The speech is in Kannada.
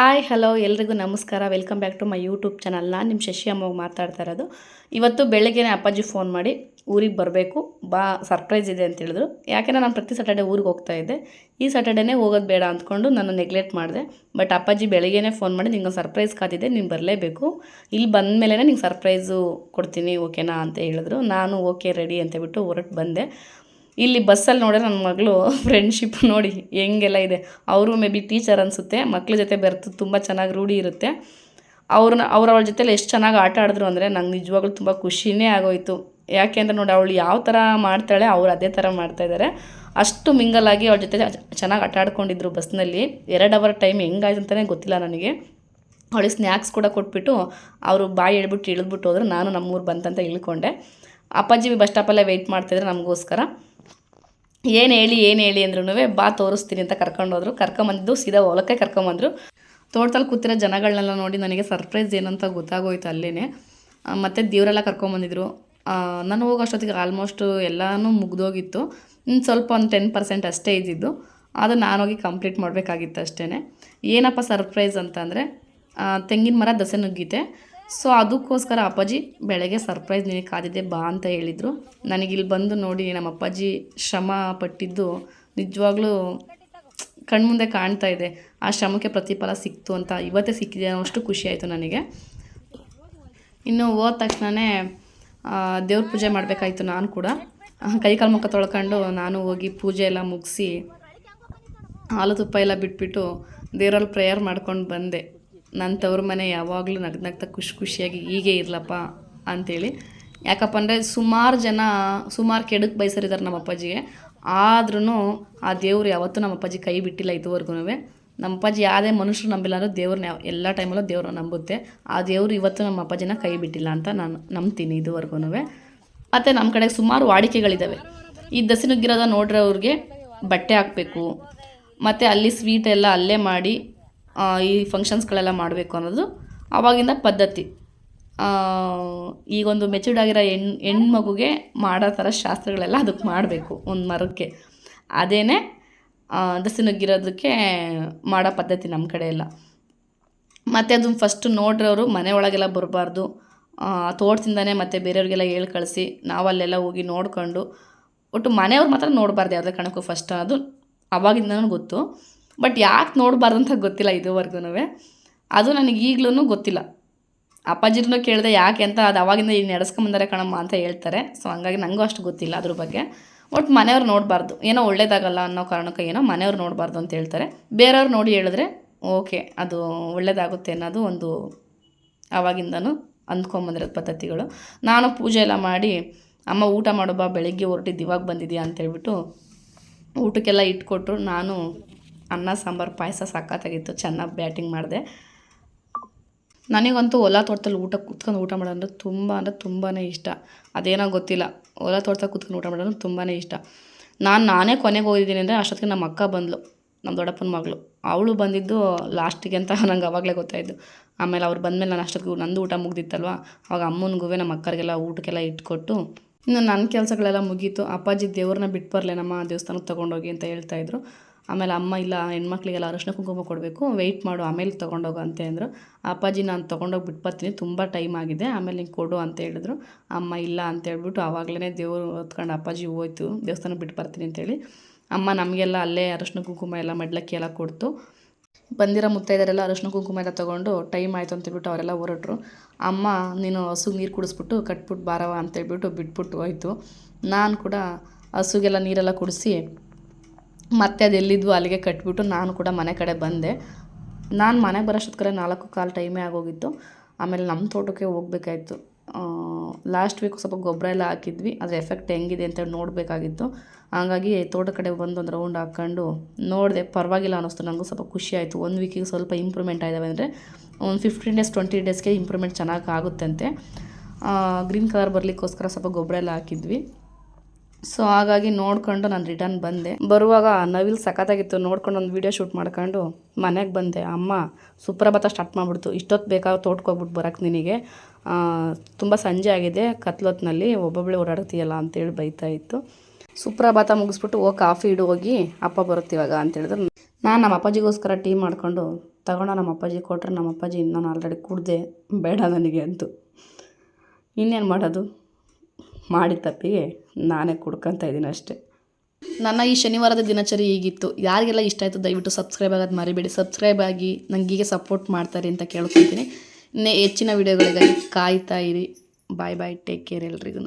ಹಾಯ್, ಹಲೋ, ಎಲ್ರಿಗೂ ನಮಸ್ಕಾರ. Welcome back to my YouTube channel. ನಾನು ನಿಮ್ಮ ಶಶಿ ಅಮ್ಮ ಮಾತಾಡ್ತಾ ಇರೋದು. ಇವತ್ತು ಬೆಳಗ್ಗೆನೇ ಅಪ್ಪಾಜಿ ಫೋನ್ ಮಾಡಿ ಊರಿಗೆ ಬರಬೇಕು, ಬಾ, ಸರ್ಪ್ರೈಸ್ ಇದೆ ಅಂತ ಹೇಳಿದ್ರು. ಯಾಕೆಂದ್ರೆ ನಾನು ಪ್ರತಿ ಸ್ಯಾಟರ್ಡೆ ಊರಿಗೆ ಹೋಗ್ತಾ ಇದ್ದೆ. ಈ ಸ್ಯಾಟರ್ಡೇನೇ ಹೋಗೋದು ಬೇಡ ಅಂದ್ಕೊಂಡು ನಾನು ನೆಗ್ಲೆಕ್ಟ್ ಮಾಡಿದೆ. ಬಟ್ ಅಪ್ಪಾಜಿ ಬೆಳಗ್ಗೆನೇ ಫೋನ್ ಮಾಡಿ ನಿಂಗೆ ಸರ್ಪ್ರೈಸ್ ಕಾದಿದೆ ನೀನು ಬರಲೇಬೇಕು. ಇಲ್ಲಿ ಬಂದ ಮೇಲೆ ನಿಂಗೆ ಸರ್ಪ್ರೈಸು ಕೊಡ್ತೀನಿ, ಓಕೆನಾ ಅಂತ ಹೇಳಿದ್ರು. ನಾನು ಓಕೆ, ರೆಡಿ ಅಂತ ಬಿಟ್ಟು ಹೊರಟು ಬಂದೆ. ಇಲ್ಲಿ ಬಸ್ಸಲ್ಲಿ ನೋಡಿದ್ರೆ ನನ್ನ ಮಗಳು ಫ್ರೆಂಡ್ಶಿಪ್ ನೋಡಿ ಹೆಂಗೆಲ್ಲ ಇದೆ. ಅವರು ಮೇ ಬಿ ಟೀಚರ್ ಅನಿಸುತ್ತೆ, ಮಕ್ಳ ಜೊತೆ ಬೆರೆತು ತುಂಬ ಚೆನ್ನಾಗಿ ರೂಢಿ ಇರುತ್ತೆ. ಅವ್ರನ್ನ ಅವ್ರು ಅವಳ ಜೊತೆಲಿ ಎಷ್ಟು ಚೆನ್ನಾಗಿ ಆಟ ಆಡಿದ್ರು ಅಂದರೆ ನಂಗೆ ನಿಜವಾಗ್ಲೂ ತುಂಬ ಖುಷಿನೇ ಆಗೋಯಿತು. ಯಾಕೆ ಅಂದರೆ ನೋಡಿ ಅವಳು ಯಾವ ಥರ ಮಾಡ್ತಾಳೆ, ಅವ್ರು ಅದೇ ಥರ ಮಾಡ್ತಾಯಿದ್ದಾರೆ ಅಷ್ಟು ಮಿಂಗಲಾಗಿ ಅವಳ ಜೊತೆ ಚೆನ್ನಾಗಿ ಆಟ ಆಡ್ಕೊಂಡಿದ್ರು ಬಸ್ನಲ್ಲಿ ಎರಡು ಅವರ್ ಟೈಮ್ ಹೆಂಗಾಯ್ತು ಅಂತಲೇ ಗೊತ್ತಿಲ್ಲ ನನಗೆ. ಅವಳಿಗೆ ಸ್ನ್ಯಾಕ್ಸ್ ಕೂಡ ಕೊಟ್ಬಿಟ್ಟು ಅವರು ಬಾಯಿ ಹೇಳ್ಬಿಟ್ಟು ಇಳಿದ್ಬಿಟ್ಟು ಹೋದ್ರೆ. ನಾನು ನಮ್ಮೂರು ಬಂತಂತ ಇಳ್ಕೊಂಡೆ. ಅಪ್ಪಾಜಿ ಬಸ್ ಸ್ಟಾಪಲ್ಲೇ ವೆಯ್ಟ್ ಮಾಡ್ತಾಯಿದ್ರೆ ನಮಗೋಸ್ಕರ. ಏನು ಹೇಳಿ ಏನು ಹೇಳಿ ಅಂದ್ರೂ ಬಾ ತೋರಿಸ್ತೀನಿ ಅಂತ ಕರ್ಕೊಂಡೋದ್ರು. ಕರ್ಕೊಂಬಂದಿದ್ದು ಸೀದಾ ಹೊಲಕ್ಕೆ ಕರ್ಕೊಂಬಂದರು. ತೋಟದಲ್ಲಿ ಕೂತಿರೋ ಜನಗಳನ್ನೆಲ್ಲ ನೋಡಿ ನನಗೆ ಸರ್ಪ್ರೈಸ್ ಏನಂತ ಗೊತ್ತಾಗೋಯ್ತು ಅಲ್ಲೇ ಮತ್ತು ದೇವರೆಲ್ಲ ಕರ್ಕೊಂಬಂದಿದ್ರು. ನಾನು ಹೋಗೋ ಅಷ್ಟೊತ್ತಿಗೆ ಆಲ್ಮೋಸ್ಟು ಎಲ್ಲನೂ ಮುಗ್ದೋಗಿತ್ತು. ಇನ್ನು ಸ್ವಲ್ಪ ಒಂದು ಟೆನ್ ಪರ್ಸೆಂಟ್ ಅಷ್ಟೇ ಇದ್ದಿದ್ದು. ಅದು ನಾನು ಹೋಗಿ ಕಂಪ್ಲೀಟ್ ಮಾಡಬೇಕಾಗಿತ್ತು ಅಷ್ಟೇ ಏನಪ್ಪ ಸರ್ಪ್ರೈಸ್ ಅಂತಂದರೆ ತೆಂಗಿನ ಮರ ದಸೆ ನುಗ್ಗಿತೆ. ಸೊ ಅದಕ್ಕೋಸ್ಕರ ಅಪ್ಪಾಜಿ ಬೆಳಗ್ಗೆ ಸರ್ಪ್ರೈಸ್ ನಿನಗೆ ಕಾದಿದ್ದೆ ಬಾ ಅಂತ ಹೇಳಿದರು. ನನಗಿಲ್ಲಿ ಬಂದು ನೋಡಿ ನಮ್ಮ ಅಪ್ಪಾಜಿ ಶ್ರಮ ಪಟ್ಟಿದ್ದು ನಿಜವಾಗ್ಲೂ ಕಣ್ಮುಂದೆ ಕಾಣ್ತಾ ಇದೆ. ಆ ಶ್ರಮಕ್ಕೆ ಪ್ರತಿಫಲ ಸಿಕ್ತು ಅಂತ ಇವತ್ತೇ ಸಿಕ್ಕಿದೆ ಅನ್ನೋಷ್ಟು ಖುಷಿ ಆಯಿತು ನನಗೆ. ಇನ್ನು ಹೋದ ತಕ್ಷಣವೇ ದೇವ್ರ ಪೂಜೆ ಮಾಡಬೇಕಾಯ್ತು ನಾನು ಕೂಡ. ಕೈ ಕಾಲು ಮುಖ ತೊಳ್ಕೊಂಡು ನಾನು ಹೋಗಿ ಪೂಜೆ ಎಲ್ಲ ಮುಗಿಸಿ, ಹಾಲು ತುಪ್ಪ ಎಲ್ಲ ಬಿಟ್ಬಿಟ್ಟು ದೇವರಲ್ಲಿ ಪ್ರೇಯರ್ ಮಾಡ್ಕೊಂಡು ಬಂದೆ. ನನ್ನ ತವ್ರ ಮನೆ ಯಾವಾಗಲೂ ನಗ್ ನಗ್ತಾ ಖುಷಿ ಖುಷಿಯಾಗಿ ಹೀಗೆ ಇರಲಪ್ಪ ಅಂಥೇಳಿ ಯಾಕಪ್ಪ ಅಂದರೆ ಸುಮಾರು ಜನ, ಸುಮಾರು ಕೆಡಕ್ಕೆ ಬಯಸರಿದ್ದಾರೆ ನಮ್ಮ ಅಪ್ಪಾಜಿಗೆ. ಆದ್ರೂ ಆ ದೇವ್ರು ಯಾವತ್ತೂ ನಮ್ಮ ಅಪ್ಪಾಜಿ ಕೈ ಬಿಟ್ಟಿಲ್ಲ ಇದುವರೆಗೂ ನಮ್ಮ ಅಪ್ಪಾಜಿ ಯಾವುದೇ ಮನುಷ್ಯರು ನಂಬಿಲ್ಲ ಅಂದರೆ ದೇವ್ರನ್ನ ಯಾವ, ಎಲ್ಲ ಟೈಮಲ್ಲೂ ದೇವ್ರನ್ನ ನಂಬುತ್ತೆ. ಆ ದೇವರು ಇವತ್ತು ನಮ್ಮ ಅಪ್ಪಾಜಿನ ಕೈ ಬಿಟ್ಟಿಲ್ಲ ಅಂತ ನಾನು ನಂಬ್ತೀನಿ ಇದುವರೆಗೂ ಮತ್ತು ನಮ್ಮ ಕಡೆ ಸುಮಾರು ವಾಡಿಕೆಗಳಿದ್ದಾವೆ ಈ ದಸಿನುಗ್ಗಿರೋದ ನೋಡ್ರೆ ಅವ್ರಿಗೆ ಬಟ್ಟೆ ಹಾಕಬೇಕು. ಮತ್ತು ಅಲ್ಲಿ ಸ್ವೀಟ್ ಎಲ್ಲ ಅಲ್ಲೇ ಮಾಡಿ ಈ ಫಂಕ್ಷನ್ಸ್ಗಳೆಲ್ಲ ಮಾಡಬೇಕು ಅನ್ನೋದು ಆವಾಗಿಂದ ಪದ್ಧತಿ. ಈಗೊಂದು ಮೆಚೂರ್ಡ್ ಆಗಿರೋ ಹೆಣ್ಣು ಹೆಣ್ಮಗುಗೆ ಮಾಡೋ ಥರ ಶಾಸ್ತ್ರಗಳೆಲ್ಲ ಅದಕ್ಕೆ ಮಾಡಬೇಕು ಒಂದು ಮರಕ್ಕೆ. ಅದೇನೆ ದಸಿನುಗ್ಗಿರೋದಕ್ಕೆ ಮಾಡೋ ಪದ್ಧತಿ ನಮ್ಮ ಕಡೆ ಎಲ್ಲ. ಮತ್ತು ಅದನ್ನು ಫಸ್ಟ್ ನೋಡ್ರವರು ಮನೆ ಒಳಗೆಲ್ಲ ಬರಬಾರ್ದು. ತೋಟದಿಂದನೇ ಮತ್ತು ಬೇರೆಯವ್ರಿಗೆಲ್ಲ ಹೇಳಿ ಕಳಿಸಿ ನಾವಲ್ಲೆಲ್ಲ ಹೋಗಿ ನೋಡಿಕೊಂಡು. ಒಟ್ಟು ಮನೆಯವ್ರು ಮಾತ್ರ ನೋಡಬಾರ್ದು ಯಾವುದೇ ಕಾರಣಕ್ಕೂ ಫಸ್ಟ್ ಅದು ಅವಾಗಿಂದನೂ ಗೊತ್ತು. ಬಟ್ ಯಾಕೆ ನೋಡಬಾರ್ದು ಗೊತ್ತಿಲ್ಲ ಇದುವರೆಗೂ ಅದು ನನಗೆ ಈಗಲೂ ಗೊತ್ತಿಲ್ಲ. ಅಪ್ಪಾಜಿರನ್ನೂ ಕೇಳಿದೆ ಯಾಕೆ ಅಂತ ಅದು ಅವಾಗಿಂದ ಈಗ ನಡೆಸ್ಕೊಂಬಂದರೆ ಕಣಮ್ಮ ಅಂತ ಹೇಳ್ತಾರೆ. ಸೊ ಹಂಗಾಗಿ ನನಗೂ ಅಷ್ಟು ಗೊತ್ತಿಲ್ಲ ಅದ್ರ ಬಗ್ಗೆ. ಒಟ್ಟು ಮನೆಯವ್ರು ನೋಡಬಾರ್ದು. ಏನೋ ಒಳ್ಳೇದಾಗಲ್ಲ ಅನ್ನೋ ಕಾರಣಕ್ಕೆ ಏನೋ ಮನೆಯವ್ರು ನೋಡಬಾರ್ದು ಅಂತ ಹೇಳ್ತಾರೆ. ಬೇರೆಯವ್ರು ನೋಡಿ ಹೇಳಿದ್ರೆ ಓಕೆ, ಅದು ಒಳ್ಳೇದಾಗುತ್ತೆ ಅನ್ನೋದು ಒಂದು ಆವಾಗಿಂದನೂ ಅಂದ್ಕೊಂಬಂದಿರೋದು ಪದ್ಧತಿಗಳು. ನಾನು ಪೂಜೆ ಎಲ್ಲ ಮಾಡಿ, ಅಮ್ಮ ಊಟ ಮಾಡೋಬಾ ಬೆಳಗ್ಗೆ ಹೊರಟಿದ್ದು ಇವಾಗ ಬಂದಿದ್ಯಾ? ಅಂತೇಳ್ಬಿಟ್ಟು ಊಟಕ್ಕೆಲ್ಲ ಇಟ್ಕೊಟ್ರು. ನಾನು ಅನ್ನ, ಸಾಂಬಾರು, ಪಾಯಸ ಸಖತ್ತಾಗಿತ್ತು ಚೆನ್ನಾಗಿ ಬ್ಯಾಟಿಂಗ್ ಮಾಡಿದೆ. ನನಗಂತೂ ಹೊಲ ತೋಟದಲ್ಲಿ ಊಟ ಕುತ್ಕೊಂಡು ಊಟ ಮಾಡೋದಂದ್ರೆ ತುಂಬ ಅಂದರೆ ತುಂಬಾ ಇಷ್ಟ. ಅದೇನೋ ಗೊತ್ತಿಲ್ಲ. ಹೊಲ ತೋಟದಲ್ಲಿ ಕುತ್ಕೊಂಡು ಊಟ ಮಾಡೋದು ತುಂಬಾ ಇಷ್ಟ. ನಾನು, ನಾನೇ ಕೊನೆಗೆ ಹೋಗಿದ್ದೀನಿ ಅಂದರೆ ಅಷ್ಟೊತ್ತಿಗೆ ನಮ್ಮ ಅಕ್ಕ ಬಂದಳು ನಮ್ಮ ದೊಡ್ಡಪ್ಪನ ಮಗಳು. ಅವಳು ಬಂದಿದ್ದು ಲಾಸ್ಟಿಗೆ ಅಂತ ನಂಗೆ ಅವಾಗಲೇ ಗೊತ್ತಾಯಿತು. ಆಮೇಲೆ ಅವ್ರು ಬಂದಮೇಲೆ ನಾನು ಅಷ್ಟೊತ್ತಿಗೆ ನಂದು ಊಟ ಮುಗ್ದಿತ್ತಲ್ವ? ಅವಾಗ ಅಮ್ಮನಿಗೂ ನಮ್ಮ ಅಕ್ಕರಿಗೆಲ್ಲ ಊಟಕ್ಕೆಲ್ಲ ಇಟ್ಕೊಟ್ಟು, ಇನ್ನು ನನ್ನ ಕೆಲಸಗಳೆಲ್ಲ ಮುಗೀತು. ಅಪ್ಪಾಜಿ ದೇವ್ರನ್ನ ಬಿಟ್ಟು ಬರಲೇನಮ್ಮ ದೇವಸ್ಥಾನಕ್ಕೆ ತೊಗೊಂಡೋಗಿ ಅಂತ ಹೇಳ್ತಾಯಿದ್ರು ಆಮೇಲೆ ಅಮ್ಮ ಇಲ್ಲ, ಹೆಣ್ಮಕ್ಳಿಗೆಲ್ಲ ಅರಶಿನ ಕುಂಕುಮ ಕೊಡಬೇಕು ವೆಯ್ಟ್ ಮಾಡು, ಆಮೇಲೆ ತೊಗೊಂಡೋಗು ಅಂತ ಅಂದರು. ಅಪ್ಪಾಜಿ, ನಾನು ತೊಗೊಂಡೋಗಿ ಬಿಟ್ಬರ್ತೀನಿ ತುಂಬ ಟೈಮ್ ಆಗಿದೆ, ಆಮೇಲೆ ನಿಂಗೆ ಕೊಡು ಅಂತ ಹೇಳಿದ್ರು. ಅಮ್ಮ ಇಲ್ಲ ಅಂತ ಹೇಳ್ಬಿಟ್ಟು ಆವಾಗಲೇ ದೇವರು ಹೊತ್ಕೊಂಡು ಅಪ್ಪಾಜಿ ಹೋಯ್ತು, ದೇವಸ್ಥಾನ ಬಿಟ್ಟು ಬರ್ತೀನಿ ಅಂತೇಳಿ ಅಮ್ಮ ನಮಗೆಲ್ಲ ಅಲ್ಲೇ ಅರಶಿನ ಕುಂಕುಮ ಎಲ್ಲ ಮಡ್ಲಕ್ಕಿ ಎಲ್ಲ ಕೊಡ್ತು. ಬಂದಿರೋ ಮುತ್ತೈದರೆಲ್ಲ ಅರಶಿನ ಕುಂಕುಮ ಎಲ್ಲ ತೊಗೊಂಡು ಟೈಮ್ ಆಯಿತು ಅಂತೇಳ್ಬಿಟ್ಟು ಅವರೆಲ್ಲ ಹೊರಟರು. ಅಮ್ಮ, ನೀನು ಹಸುಗೆ ನೀರು ಕುಡಿಸ್ಬಿಟ್ಟು ಕಟ್ಬಿಟ್ಟು ಬಾರವ ಅಂತೇಳ್ಬಿಟ್ಟು ಬಿಟ್ಬಿಟ್ಟು ಹೋಯ್ತು. ನಾನು ಕೂಡ ಹಸುಗೆಲ್ಲ ನೀರೆಲ್ಲ ಕುಡಿಸಿ ಮತ್ತೆ ಅದು ಎಲ್ಲಿದ್ವು ಅಲ್ಲಿಗೆ ಕಟ್ಬಿಟ್ಟು ನಾನು ಕೂಡ ಮನೆ ಕಡೆ ಬಂದೆ. ನಾನು ಮನೆಗೆ ಬರೋಷ್ಟೊತ್ಕರೆ ನಾಲ್ಕು ಕಾಲು ಟೈಮೇ ಆಗೋಗಿತ್ತು. ಆಮೇಲೆ ನಮ್ಮ ತೋಟಕ್ಕೆ ಹೋಗ್ಬೇಕಾಯ್ತು. ಲಾಸ್ಟ್ ವೀಕ್ ಸ್ವಲ್ಪ ಗೊಬ್ಬರ ಎಲ್ಲ ಹಾಕಿದ್ವಿ. ಅದರ ಎಫೆಕ್ಟ್ ಹೆಂಗಿದೆ ಅಂತ ನೋಡಬೇಕಾಗಿತ್ತು. ಹಾಗಾಗಿ ತೋಟ ಕಡೆ ಬಂದು ಒಂದು ರೌಂಡ್ ಹಾಕ್ಕೊಂಡು ನೋಡಿದೆ. ಪರವಾಗಿಲ್ಲ ಅನ್ನಿಸ್ತು. ನನಗೂ ಸ್ವಲ್ಪ ಖುಷಿ ಆಯಿತು. ಒಂದು ವೀಕಿಗೆ ಸ್ವಲ್ಪ ಇಂಪ್ರೂವ್ಮೆಂಟ್ ಆಯಿದಾವೆ ಅಂದರೆ ಒಂದು ಫಿಫ್ಟೀನ್ ಡೇಸ್ ಟ್ವೆಂಟಿ ಡೇಸ್ಗೆ ಇಂಪ್ರೂವ್ಮೆಂಟ್ ಚೆನ್ನಾಗಿ ಆಗುತ್ತಂತೆ. ಗ್ರೀನ್ ಕಲರ್ ಬರಲಿಕ್ಕೋಸ್ಕರ ಸ್ವಲ್ಪ ಗೊಬ್ಬರ ಎಲ್ಲ ಹಾಕಿದ್ವಿ. ಸೊ ಹಾಗಾಗಿ ನೋಡ್ಕೊಂಡು ನಾನು ರಿಟರ್ನ್ ಬಂದೆ. ಬರುವಾಗ ನವಿಲ್ ಸಖತ್ತಾಗಿತ್ತು. ನೋಡ್ಕೊಂಡು ಒಂದು ವೀಡಿಯೋ ಶೂಟ್ ಮಾಡ್ಕೊಂಡು ಮನೆಗೆ ಬಂದೆ. ಅಮ್ಮ, ಸುಪ್ರಭಾತ ಸ್ಟಾರ್ಟ್ ಮಾಡಿಬಿಡ್ತು. ಇಷ್ಟೊತ್ತು ಬೇಕಾದ್ರೆ ತೋಟಕ್ಕೆ ಹೋಗ್ಬಿಟ್ಟು ಬರೋಕ್ಕೆ ನಿನಗೆ? ತುಂಬ ಸಂಜೆ ಆಗಿದೆ. ಕತ್ಲೊತ್ತಿನಲ್ಲಿ ಒಬ್ಬೊಬ್ಬಳೆ ಓಡಾಡ್ತೀಯಲ್ಲ ಅಂತೇಳಿ ಬೈತಾ ಇತ್ತು. ಸುಪ್ರಭಾತ ಮುಗಿಸ್ಬಿಟ್ಟು, ಓ, ಕಾಫಿ ಇಡು, ಹೋಗಿ ಅಪ್ಪ ಬರುತ್ತೆ ಇವಾಗ ಅಂತ ಹೇಳಿದ್ರು. ನಾನು ನಮ್ಮ ಅಪ್ಪಾಜಿಗೋಸ್ಕರ ಟೀ ಮಾಡಿಕೊಂಡು ತಗೊಂಡು ನಮ್ಮ ಅಪ್ಪಾಜಿ ಕೊಟ್ಟರೆ ನಮ್ಮ ಅಪ್ಪಾಜಿ ನಾನು ಆಲ್ರೆಡಿ ಕುಡ್ದೆ. ಬೇಡ ನನಗೆ ಅಂತು. ಇನ್ನೇನು ಮಾಡೋದು? ಮಾಡಿದ ತಪ್ಪಿಗೆ ನಾನೇ ಕುಡ್ಕೊತಾ ಇದ್ದೀನಿ ಅಷ್ಟೇ. ನನ್ನ ಈ ಶನಿವಾರದ ದಿನಚರಿ ಹೀಗಿತ್ತು. ಯಾರಿಗೆಲ್ಲ ಇಷ್ಟ ಆಯಿತು ದಯವಿಟ್ಟು ಸಬ್ಸ್ಕ್ರೈಬ್ ಆಗೋದು ಮರಿಬೇಡಿ. ಸಬ್ಸ್ಕ್ರೈಬ್ ಆಗಿ ನನಗೆ ಹೀಗೆ ಸಪೋರ್ಟ್ ಮಾಡ್ತಾರೆ ಅಂತ ಕೇಳ್ಕೊತೀನಿ ಇನ್ನೇ ಹೆಚ್ಚಿನ ವೀಡಿಯೋಗಳಿಗಾಗಿ ಕಾಯ್ತಾ ಇರಿ. ಬಾಯ್ ಬಾಯ್ ಟೇಕ್ ಕೇರ್ ಎಲ್ರಿಗೂ